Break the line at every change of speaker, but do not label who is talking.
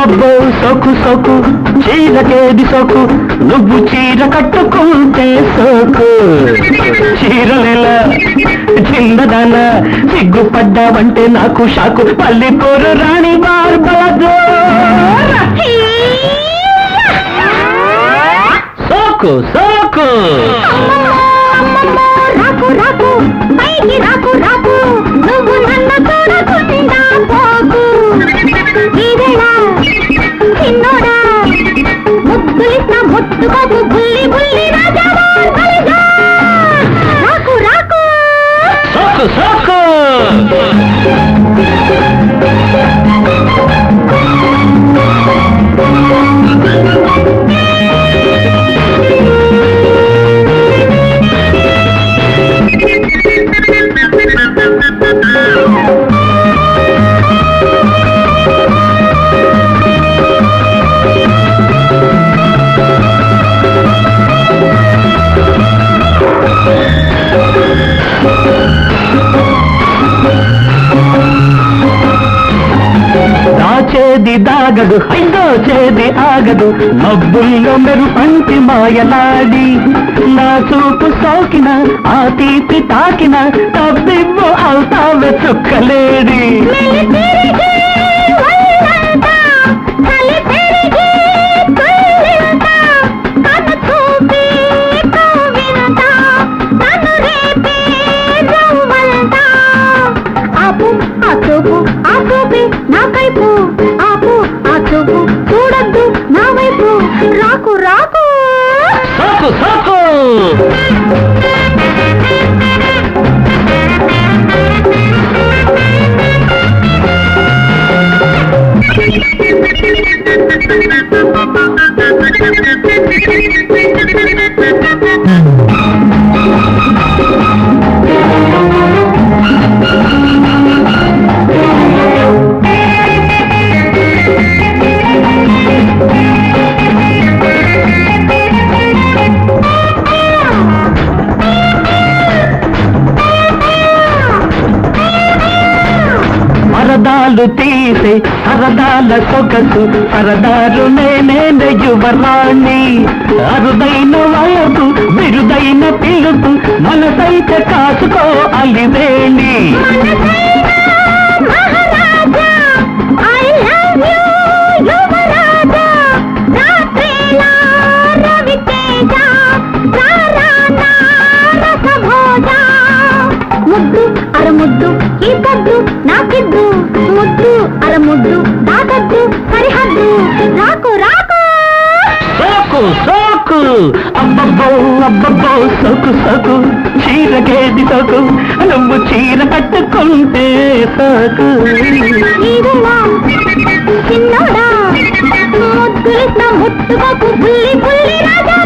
అబ్బబ్బో సోకు సోకు చీరకేది సోకు నువ్వు చీర కట్టుకుంటే సోకు. చీరలేలా చిన్నదాన సిగ్గుపడ్డావంటే నాకు షాకు. పల్లెటూరు రాణి బార్బలదో సోకు సోకు.
రాకు రాకు రాకు నువ్వు నన్ను చూడకుండా పోకు ముద్దులిస్త ముట్టుకోకు
చేది దాగదు హైదోచేది ఆగదు. మబ్బుల్లో మెరుపంటి మాయలాడి నా చూపు సోకిన ఆ తీపి తాకిన తబ్బిబ్బు అవుతావే చుక్కలేడి. Thank you. పరదాలు తీసే సరదాల సొగసు సరదారు నేనే యువరాణి అరుదైన వయసు బిరుదైన పిలుపు మనసైతే కాసుకో అలివేణి.
మహారాజా ముద్దు ఈ పద్దు నా
సోకు అబ్బబ్బో అబ్బబ్బో సోకు సోకు చీరకేది సోకు నువ్వు చీర కట్టుకుంటే సోకు.
ఇదిలా చిన్నోడా బుల్లి బుల్లి రాజా